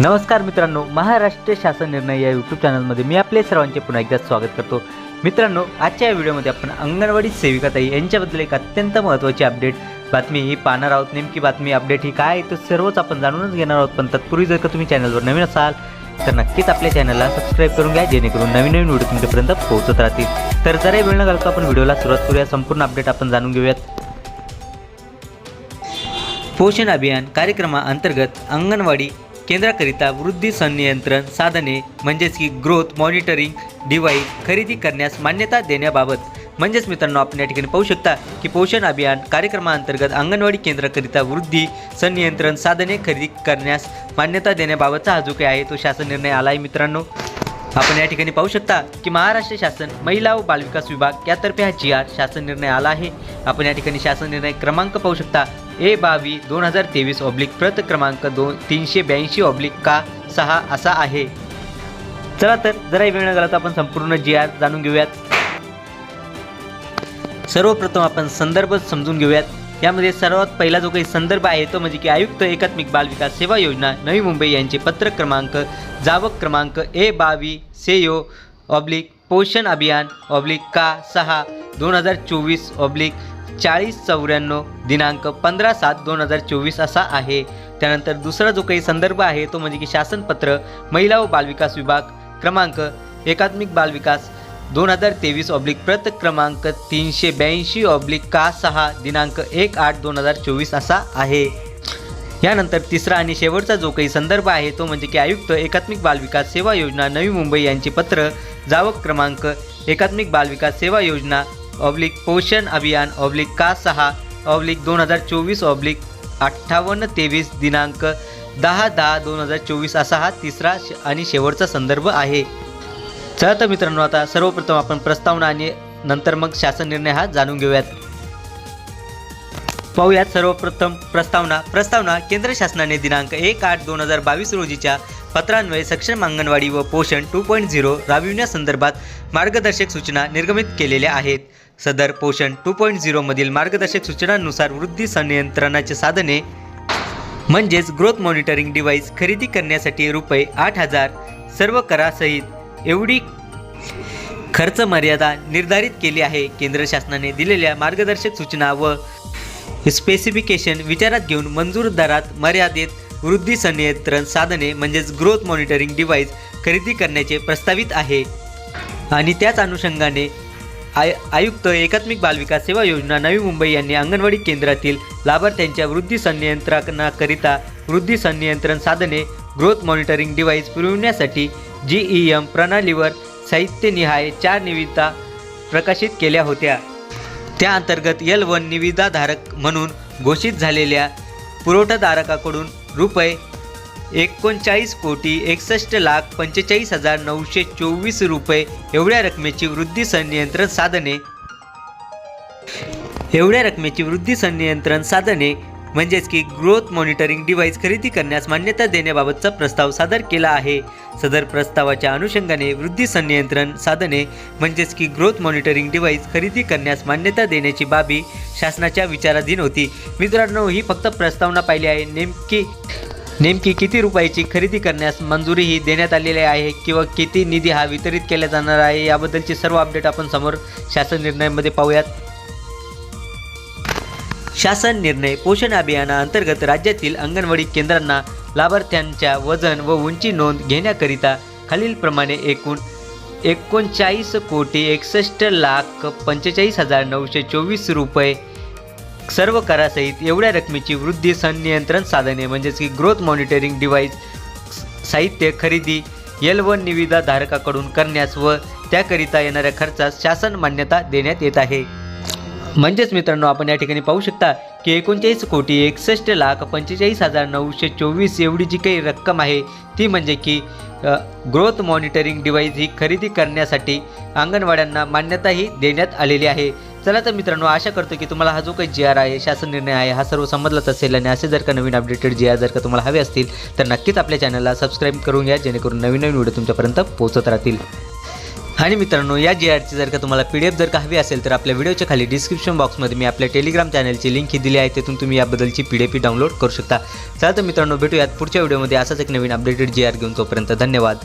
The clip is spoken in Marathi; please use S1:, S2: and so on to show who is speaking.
S1: नमस्कार मित्रांनो महाराष्ट्र शासन निर्णय या यूट्यूब चॅनलमध्ये मी आपले सर्वांचे पुन्हा एकदा स्वागत करतो. मित्रांनो आजच्या या व्हिडिओमध्ये आपण अंगणवाडी सेविकाताई यांच्याबद्दल एक अत्यंत महत्त्वाची अपडेट बातमी ही पाहणार आहोत. नेमकी बातमी अपडेट ही काय आहे तर सर्वच आपण जाणूनच घेणार आहोत. पण तत्पूर्वी जर का तुम्ही चॅनलवर नवीन असाल तर नक्कीच आपल्या चॅनलला सबस्क्राईब करून घ्या जेणेकरून नवीन नवीन व्हिडिओ तुमच्यापर्यंत पोहोचत राहतील. तर जरा वेळ न घालतो आपण व्हिडिओला सुरुवात करूया. संपूर्ण अपडेट आपण जाणून घेऊयात. पोषण अभियान कार्यक्रमाअंतर्गत अंगणवाडी केंद्राकरिता वृद्धी संनियंत्रण साधने म्हणजेच की ग्रोथ मॉनिटरिंग डिवाईस खरेदी करण्यास मान्यता देण्याबाबत. म्हणजेच मित्रांनो आपण या ठिकाणी पाहू शकता की पोषण अभियान कार्यक्रमाअंतर्गत अंगणवाडी केंद्राकरिता वृद्धी संनियंत्रण साधने खरेदी करण्यास मान्यता देण्याबाबतचा हा जो काही आहे तो शासन निर्णय आला आहे मित्रांनो. आपण या ठिकाणी पाहू शकता की महाराष्ट्र शासन महिला व बालविकास विभाग यातर्फे हा जी आर शासन निर्णय आला आहे. आपण या ठिकाणी शासन निर्णय क्रमांक पाहू शकता. ए बावी दोन हजार तेवीस ऑब्लिक प्रत क्रमांक दोन तीनशे ब्याऐंशी ऑब्लिक का सहा असा आहे. चला तर जरा वेळ न घालता आपण संपूर्ण जी आर जाणून घेऊयात. सर्वप्रथम आपण संदर्भ समजून घेऊयात. यामध्ये सर्वात पहिला जो काही संदर्भ आहे तो म्हणजे की आयुक्त एकात्मिक बाल विकास सेवा योजना नवी मुंबई यांचे पत्र क्रमांक जावक क्रमांक ए बावी सेयो ऑब्लिक पोषण अभियान ऑब्लिक का सहा दोन हजार चोवीस ऑब्लिक चाळीस चौऱ्याण्णव दिनांक पंधरा सात दोन हजार चोवीस असा आहे. त्यानंतर दुसरा जो काही संदर्भ आहे तो म्हणजे की शासनपत्र महिला व बालविकास विभाग क्रमांक एकात्मिक बालविकास दोन हजार तेवीस ऑब्लिक प्रत क्रमांक तीनशे ब्याऐंशी ऑब्लिक का सहा दिनांक एक आठ दोन हजार चोवीस असा आहे. यानंतर तिसरा आणि शेवटचा जो काही संदर्भ आहे तो म्हणजे की आयुक्त एकात्मिक बालविकास सेवा योजना नवी मुंबई यांचे पत्र जावक क्रमांक एकात्मिक बालविकास सेवा योजना ऑब्लिक पोषण अभियान ऑब्लिक का सहा ऑब्लिक दोन हजार चोवीस ऑब्लिक अठ्ठावन्न तेवीस दिनांक दहा दहा दोन हजार चोवीस असा हा तिसरा श- आणि शेवटचा संदर्भ आहे. चला तर मित्रांनो आता सर्वप्रथम आपण प्रस्तावना आणि नंतर मग शासन निर्णय हा जाणून घेऊयात. पाहूयात सर्वप्रथम प्रस्तावना. प्रस्तावना केंद्र शासनाने दिनांक एक आठ दोन हजार बावीस रोजीच्या पत्रान्वये सक्षम अंगणवाडी व पोषण टू पॉईंट झिरो राबविण्यासंदर्भात मार्गदर्शक सूचना निर्गमित केलेल्या आहेत. सदर पोषण टू पॉईंट झिरोमधील मार्गदर्शक सूचनांनुसार वृद्धी संनियंत्रणाचे साधने म्हणजेच ग्रोथ मॉनिटरिंग डिव्हाइस खरेदी करण्यासाठी रुपये आठ हजार सर्व करासहित एवढी खर्च मर्यादा निर्धारित केली आहे केंद्र शासनाने दिलेल्या मार्गदर्शक सूचना व स्पेसिफिकेशन विचारात घेऊन मंजूर दरात मर्यादित वृद्धी संनियंत्रण साधने म्हणजेच ग्रोथ मॉनिटरिंग डिव्हाइस खरेदी करण्याचे प्रस्तावित आहे. आणि त्याच अनुषंगाने आय आयुक्त एकात्मिक बालविकास सेवा योजना नवी मुंबई यांनी अंगणवाडी केंद्रातील लाभार्थ्यांच्या वृद्धी संनियंत्रणाकरिता वृद्धी संनियंत्रण साधने ग्रोथ मॉनिटरिंग डिव्हाइस पुरविण्यासाठी जी ई एम प्रणालीवर साहित्यनिहाय चार निविदा प्रकाशित केल्या होत्या. त्या अंतर्गत यल वन निविदाधारक म्हणून घोषित झालेल्या पुरवठादारकाकडून रुपये एकोणचाळीस कोटी एकसष्ट लाख पंचेचाळीस हजार नऊशे चोवीस रुपये एवढ्या रकमेची वृद्धी संनियंत्रण साधने. एवढ्या रकमेची वृद्धी संनियंत्रण साधने म्हणजेच की ग्रोथ मॉनिटरिंग डिव्हाइस खरेदी करण्यास मान्यता देण्याबाबतचा प्रस्ताव सादर केला आहे. सदर प्रस्तावाच्या अनुषंगाने वृद्धी संनियंत्रण साधने म्हणजेच की ग्रोथ मॉनिटरिंग डिव्हाइस खरेदी करण्यास मान्यता देण्याची बाबी शासनाच्या विचाराधीन होती. मित्रांनो ही फक्त प्रस्तावना पाहिली आहे. नेमकी नेमकी किती रुपयाची खरेदी करण्यास मंजुरीही देण्यात आलेली आहे किंवा किती निधी हा वितरित केला जाणार आहे याबद्दलची सर्व अपडेट आपण समोर शासन निर्णयामध्ये पाहूयात. शासन निर्णय पोषण अभियानाअंतर्गत राज्यातील अंगणवाडी केंद्रांना लाभार्थ्यांच्या वजन व उंची नोंद घेण्याकरिता खालीलप्रमाणे एकूण एकोणचाळीस कोटी एकसष्ट लाख पंचेचाळीस हजार नऊशे चोवीस रुपये सर्व करासहित एवढ्या रकमेची वृद्धी संनियंत्रण साधने म्हणजेच की ग्रोथ मॉनिटरिंग डिव्हाइस साहित्य खरेदी एल वन निविदा धारकाकडून करण्यास व त्याकरिता येणाऱ्या खर्चास शासन मान्यता देण्यात येत आहे. म्हणजेच मित्रांनो आपण या ठिकाणी पाहू शकता की एकोणचाळीस कोटी एकसष्ट लाख पंचेचाळीस हजार नऊशे चोवीस एवढी जी काही रक्कम आहे ती म्हणजे की ग्रोथ मॉनिटरिंग डिव्हाइस ही खरेदी करण्यासाठी अंगणवाड्यांना मान्यताही देण्यात आलेली आहे. चला तर मित्रांनो आशा करतो की तुम्हाला हा जो काही जी आर आहे शासन निर्णय आहे हा सर्व समजलाच असेल आणि असे जर का नवीन अपडेटेड जी आर जर का तुम्हाला हवे असतील तर नक्कीच आपल्या चॅनलला सबस्क्राईब करून घ्या जेणेकरून नवीन नवीन व्हिडिओ तुमच्यापर्यंत पोहोचत राहतील. आणि मित्रांनो या जी आरची जर का तुम्हाला पी डी एफ जर का हवी असेल तर आपल्या व्हिडिओच्या खाली डिस्क्रिप्शन बॉक्समध्ये मी आपल्या टेलिग्राम चॅनलची लिंक ही दिली आहे तिथून तुम्ही याबद्दलची पी डी एफ डाउनलोड करू शकता. चला तर मित्रांनो भेटूयात पुढच्या व्हिडिओमध्ये असाच एक नवीन अपडेटेड जी आर घेऊन तोपर्यंत धन्यवाद.